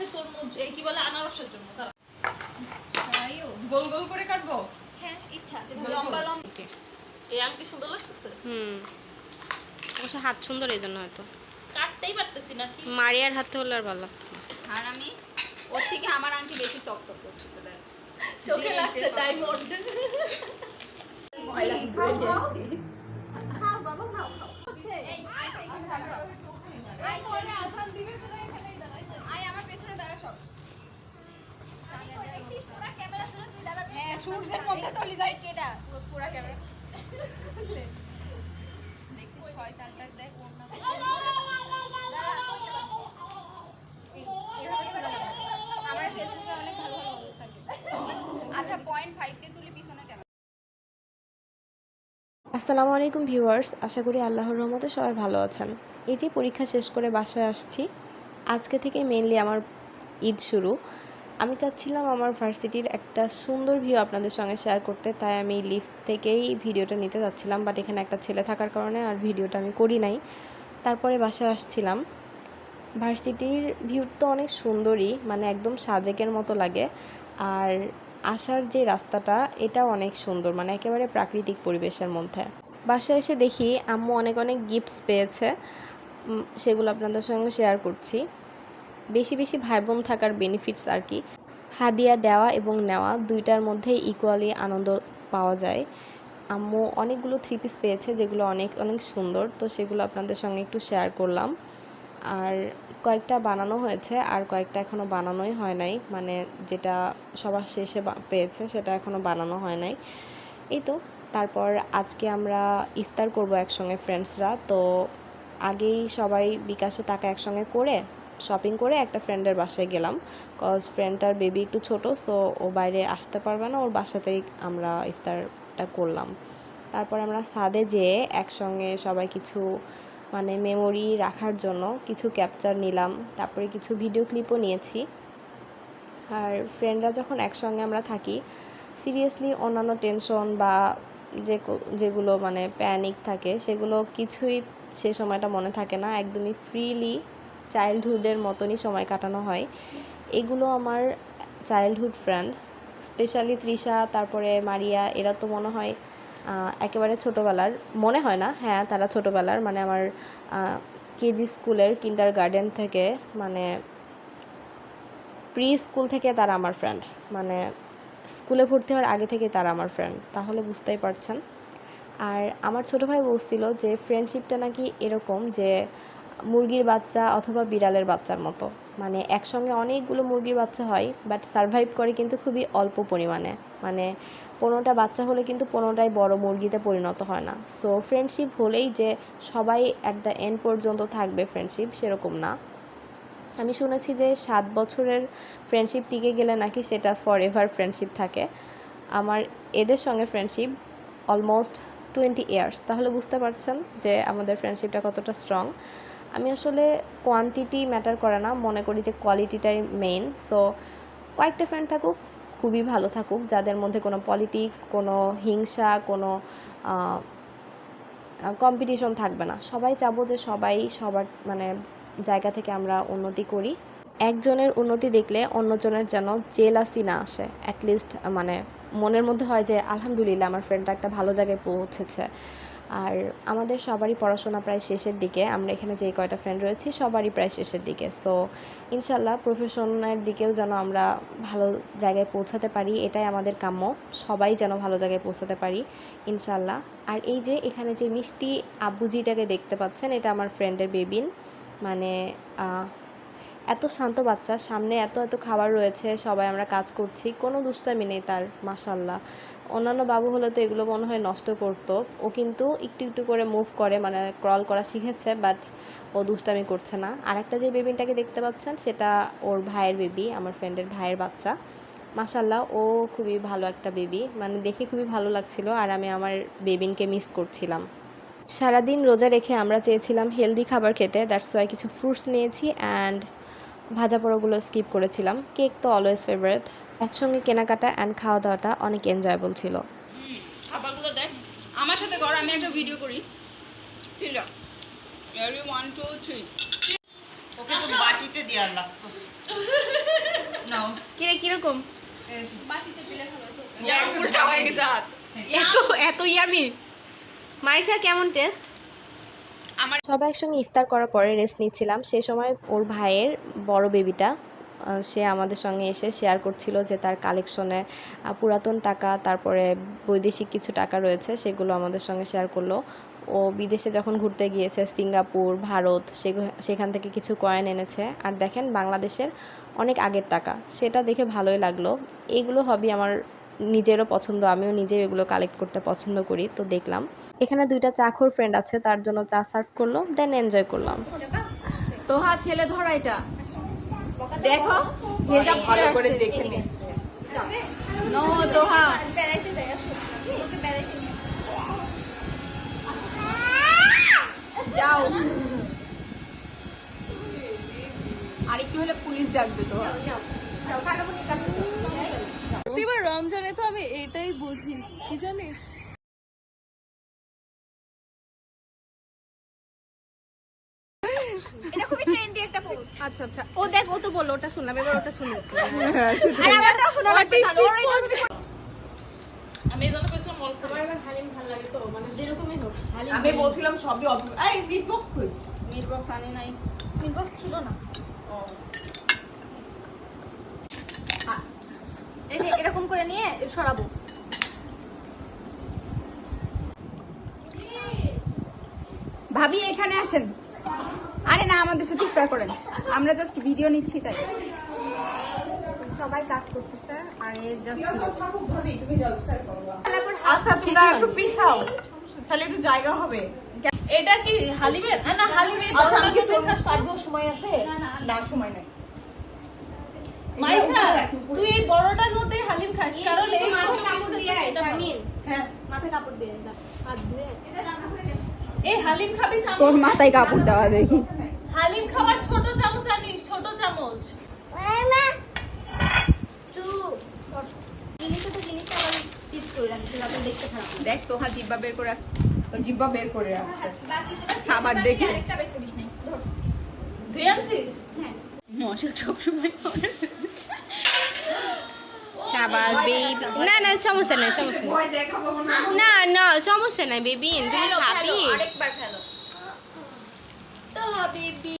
হচ্ছে তরমুজ এই কি বলে আনারসের জন্য। গোল গোল করে কাটবো হ্যাঁ ইচ্ছা আছে লম্বা লম্বা এই আংটি সুন্দর লাগতেছে হুম অবশ্য হাত সুন্দর এই জন্য হয়তো কাটতেই পারতেছি না মারিয়ার হাতে হলে আর ভালো লাগতো আর আমি ওর থেকে আমার আংটি বেশি চকচক করতেছে দেখ চোখে লাগছে ডায়মন্ড হ্যাঁ সূর্যের মধ্যে চলে যায়। কেটা পুরো ক্যামেরা দেখছিস শয়তানটা দেখ অন্য আমার ফেসবুকে অনেক ভালো ভালো অবস্থা থাকে আচ্ছা পয়েন্ট ফাইভ দিয়ে তুলি পিছনে ক্যামেরা আসসালামু আলাইকুম ভিউয়ার্স আশা করি আল্লাহর রহমতে সবাই ভালো আছেন। এই যে পরীক্ষা শেষ করে বাসায় আসছি আজকে থেকে মেনলি আমার ঈদ শুরু। আমি চাচ্ছিলাম আমার ভার্সিটির একটা সুন্দর ভিউ আপনাদের সঙ্গে শেয়ার করতে, তাই আমি লিফট থেকেই ভিডিওটা নিতে যাচ্ছিলাম। বাট এখানে একটা ছেলে থাকার কারণে আর ভিডিওটা আমি করি নাই। তারপরে বাসায় আসছিলাম। ভার্সিটির ভিউ তো অনেক সুন্দরই মানে একদম সাজেকের মতো লাগে। আর আসার যে রাস্তাটা, এটাও অনেক সুন্দর মানে একেবারে প্রাকৃতিক পরিবেশের মধ্যে। বাসায় এসে দেখি আম্মু অনেক অনেক গিফটস পেয়েছে। সেগুলো আপনাদের সঙ্গে শেয়ার করছি। বেশি বেশি ভাই বোন থাকার বেনিফিটস আর কি। হাদিয়া, দেওয়া এবং নেওয়া দুইটার মধ্যে ইকুয়ালি আনন্দ পাওয়া যায়। আম্মু অনেকগুলো থ্রি পিস পেয়েছে, যেগুলো অনেক অনেক সুন্দর। তো সেগুলো আপনাদের সঙ্গে একটু শেয়ার করলাম। আর কয়েকটা বানানো হয়েছে, আর কয়েকটা এখনও বানানোই হয় নাই। মানে যেটা সবার শেষে পেয়েছে, সেটা এখনও বানানো হয় নাই। এই তো, তারপর আজকে আমরা ইফতার করব একসঙ্গে ফ্রেন্ডসরা তো আগেই সবাই বিকাশে টাকা একসঙ্গে করে শপিং করে একটা ফ্রেন্ডের বাসায় গেলাম। কজ ফ্রেন্ডটার বেবি একটু ছোট সো ও বাইরে আসতে পারবে না, ওর বাসাতেই আমরা ইফতারটা করলাম। তারপর আমরা সাদে যেয়ে একসঙ্গে সবাই কিছু মানে মেমোরি রাখার জন্য কিছু ক্যাপচার নিলাম। তারপরে কিছু ভিডিও ক্লিপও নিয়েছি। আর ফ্রেন্ডরা যখন একসঙ্গে আমরা থাকি সিরিয়াসলি অন্যান্য টেনশন বা যে যেগুলো মানে প্যানিক থাকে, সেগুলো কিছুই সে সময়টা মনে থাকে না। একদমই ফ্রিলি চাইল্ডহুডের মতনই সময় কাটানো হয়। এগুলো আমার চাইল্ডহুড ফ্রেন্ড স্পেশালি তৃষা, তারপরে মারিয়া, এরা তো মনে হয় একেবারে ছোটোবেলার, মনে হয় না হ্যাঁ তারা ছোটোবেলার মানে আমার কেজি স্কুলের কিন্ডার গার্ডেন থেকে মানে প্রি স্কুল থেকে তারা আমার ফ্রেন্ড মানে স্কুলে ভর্তি হওয়ার আগে থেকে তারা আমার ফ্রেন্ড তাহলে বুঝতেই পারছেন। আর আমার ছোটো ভাই বলছিল যে ফ্রেন্ডশিপটা নাকি এরকম যে মুরগির বাচ্চা অথবা বিড়ালের বাচ্চার মতো। মানে একসঙ্গে অনেকগুলো মুরগির বাচ্চা হয় বাট সারভাইভ করে কিন্তু খুবই অল্প পরিমাণে। মানে পনেরোটা বাচ্চা হলে কিন্তু পনেরোটাই বড় মুরগিতে পরিণত হয় না। সো ফ্রেন্ডশিপ হলেই যে সবাই অ্যাট দ্য এন্ড পর্যন্ত থাকবে ফ্রেন্ডশিপ সেরকম না। আমি শুনেছি যে সাত বছরের ফ্রেন্ডশিপ টিকে গেলে নাকি সেটা ফর এভার ফ্রেন্ডশিপ থাকে। আমার এদের সঙ্গে ফ্রেন্ডশিপ অলমোস্ট টোয়েন্টি ইয়ার্স তাহলে বুঝতে পারছেন যে আমাদের ফ্রেন্ডশিপটা কতটা স্ট্রং আমি আসলে কোয়ান্টিটি ম্যাটার করে না। মনে করি যে কোয়ালিটিটাই মেইন সো কয়েকটা ফ্রেন্ড থাকুক, খুবই ভালো থাকুক, যাদের মধ্যে কোনো পলিটিক্স কোনো হিংসা, কোনো কম্পিটিশন থাকবে না। সবাই চাবো যে সবাই সবার মানে জায়গা থেকে আমরা উন্নতি করি। একজনের উন্নতি দেখলে অন্যজনের যেন জেলাসি না আসে। অ্যাটলিস্ট মানে মনের মধ্যে হয় যে, আলহামদুলিল্লাহ, আমার ফ্রেন্ডটা একটা ভালো জায়গায় পৌঁছেছে। আর আমাদের সবারই পড়াশোনা প্রায় শেষের দিকে। আমরা এখানে যে কয়টা ফ্রেন্ড রয়েছি, সবারই প্রায় শেষের দিকে। সো ইনশাল্লাহ প্রফেশনের দিকেও যেন আমরা ভালো জায়গায় পৌঁছাতে পারি, এটাই আমাদের কাম্য। সবাই যেন ভালো জায়গায় পৌঁছাতে পারি ইনশাল্লাহ আর এই যে এখানে যে মিষ্টি আব্বুজিটাকে দেখতে পাচ্ছেন, এটা আমার ফ্রেন্ডের বেবিন মানে এত শান্ত বাচ্চা, সামনে এত এত খাবার রয়েছে, সবাই আমরা কাজ করছি, কোনো দুষ্টামি নেই তার মাসাল্লাহ অন্যান্য বাবু হলে তো এগুলো মনে হয় নষ্ট করতো। ও কিন্তু একটু একটু করে মুভ করে মানে ক্রল করা শিখেছে বাট ও দুষ্টামি করছে না। আর একটা যে বেবিনটাকে দেখতে পাচ্ছেন, সেটা ওর ভাইয়ের বেবি আমার ফ্রেন্ডের ভাইয়ের বাচ্চা। মাসাল্লাহ ও খুবই ভালো একটা বেবি মানে দেখে খুবই ভালো লাগছিল, আর আমি আমার বেবিনকে মিস করছিলাম। সারাদিন রোজা রেখে আমরা চেয়েছিলাম হেলদি খাবার খেতে দ্যাটস ওয়াই কিছু ফ্রুটস নিয়েছি অ্যান্ড ভাজা পোড়াগুলো স্কিপ করেছিলাম। কেক তো অলওয়েজ ফেভারিট একসঙ্গে কেনাকাটা অ্যান্ড খাওয়া দাওয়াটা অনেক এনজয়েবল ছিল। খাবারগুলো দেখ। আমার সাথে কর আমি একটা ভিডিও করি। তিনটা ready one two three okay তো বাটিতে দেওয়া লাগতো নাও। কিরে কীরকম? বাটিতে দিলে ভালো হতো। উল্টা হয়ে গেছে হাত। এত এত ইয়ামি। মাইশা কেমন টেস্ট? আমার সবাই একসঙ্গে ইফতার করার পরে রেস্ট নিচ্ছিলাম। সে সময় ওর ভাইয়ের বড় বেবিটা সে আমাদের সঙ্গে এসে শেয়ার করছিল যে তার কালেকশনে পুরাতন টাকা, তারপরে বৈদেশিক কিছু টাকা রয়েছে, সেগুলো আমাদের সঙ্গে শেয়ার করল। ও বিদেশে যখন ঘুরতে গিয়েছে, সিঙ্গাপুর, ভারত সেখান থেকে কিছু কয়েন এনেছে। আর দেখেন, বাংলাদেশের অনেক আগের টাকা, সেটা দেখে ভালোই লাগল। এগুলো হবি আমার নিজেরও পছন্দ, আমিও নিজেও এগুলো কালেক্ট করতে পছন্দ করি, তো দেখলাম। এখানে দুইটা চাখর ফ্রেন্ড আছে, তার জন্য চা সার্ভ করল দেন এনজয় করলাম। তোহা ছেলে ধরা এটা। দেখো হেজাব ভালো করে। দেখে নে। নো তোহা যাও। আর একটু হলে পুলিশ ডাকবে তোহা এবার রমজানে তো আমি এটাই বুঝি। কি জানিস? এটা খুবই ট্রেন্ডি একটা পোজ আচ্ছা আচ্ছা। ও দেখ ও তো বলল ওটা শুনলাম এবার ওটা শুনি। আর আমারটাও শোনা লাগবে তাহলে ওর এটা আমি এই কইছিলাম অল্প আমি বলছিলাম সবই অল্প এই মিট বক্স কই? মিট বক্স আনি নাই। মিট বক্স ছিল না। আ- এরকম করে নিয়ে সরাবো। ভাবি এখানে আসেন। আমাদের সাথে ইফতার করেন। আমরা জাস্ট ভিডিও নিচ্ছি তাই। সবাই কাজ করতেছে আর আচ্ছা তোমরা একটু পিছাও। তাহলে একটু জায়গা হবে। এটা কি হালিমের? হ্যাঁ না হালিমের। আচ্ছা আমি কি মধ্যে তরমুজ পারব? সময় আছে? না সময় নাই। মাইশা তুই এই বড়টার মধ্যে হালিম খাস কারণ এই হ্যাঁ। কাপড় দিয়ে হাত ধুয়ে এই হালিম খাবি তোর মাথায় কাপড় দেওয়া দেখি। হালিম খাওয়ার ছোট চামচ আনিস ছোট চামচ। দেখ তো জিব্বা বের করে আসছে তো জিব্বা বের করে রাখছে খাবার দেখে। ধুয়ে আনছিস? মশা সবসময় সাবাস বেবি। না না সমস্যা নাই সমস্যা নাই। না। না না সমস্যা নাই বেবি। তুমি খাবি। আরেকবার ফেলো তো বেবি